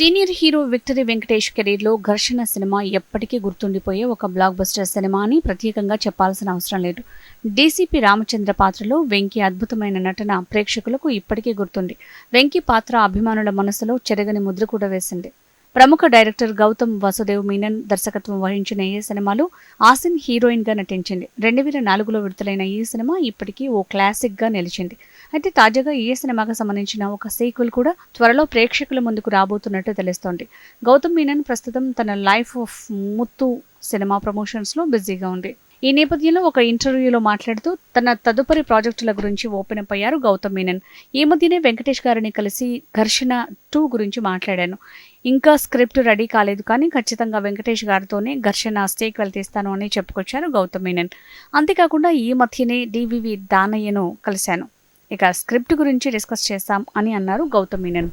Senior hero victory Venkatesh కెరీర్లో ఘర్షణ cinema ఎప్పటికీ గుర్తుండిపోయే ఒక బ్లాక్ బస్టర్ సినిమా అని ప్రత్యేకంగా చెప్పాల్సిన అవసరం లేదు. డీసీపీ రామచంద్ర పాత్రలో వెంకీ అద్భుతమైన నటన ప్రేక్షకులకు ఇప్పటికీ గుర్తుంది. వెంకీ పాత్ర అభిమానుల మనసులో చెరగని ముద్ర కూడా వేసింది. ప్రముఖ డైరెక్టర్ గౌతమ్ వసుదేవ్ మీనన్ దర్శకత్వం వహించిన ఈ సినిమాలో ఆసిన్ హీరోయిన్గా నటించింది. రెండు వేల నాలుగులో విడుదలైన ఈ సినిమా ఇప్పటికీ ఓ క్లాసిక్గా నిలిచింది. అయితే తాజాగా ఈ సినిమాకి సంబంధించిన ఒక సీక్వెల్ కూడా త్వరలో ప్రేక్షకుల ముందుకు రాబోతున్నట్టు తెలుస్తోంది. గౌతమ్ మీనన్ ప్రస్తుతం తన లైఫ్ ఆఫ్ ముత్తు సినిమా ప్రమోషన్స్లో బిజీగా ఉంది. ఈ నేపథ్యంలో ఒక ఇంటర్వ్యూలో మాట్లాడుతూ తన తదుపరి ప్రాజెక్టుల గురించి ఓపెన్ అప్ అయ్యారు గౌతమ్ మీనన్. ఈ మధ్యనే వెంకటేష్ గారిని కలిసి ఘర్షణ టూ గురించి మాట్లాడాను. ఇంకా స్క్రిప్ట్ రెడీ కాలేదు కానీ ఖచ్చితంగా వెంకటేష్ గారితోనే ఘర్షణ స్టేక్ వెళ్తీస్తాను అని చెప్పుకొచ్చారు గౌతమ్ మీనన్. అంతేకాకుండా ఈ మధ్యనే డివివి దానయ్యను కలిశాను. ఇక స్క్రిప్ట్ గురించి డిస్కస్ చేస్తాం అని అన్నారు గౌతమ్ మీనన్.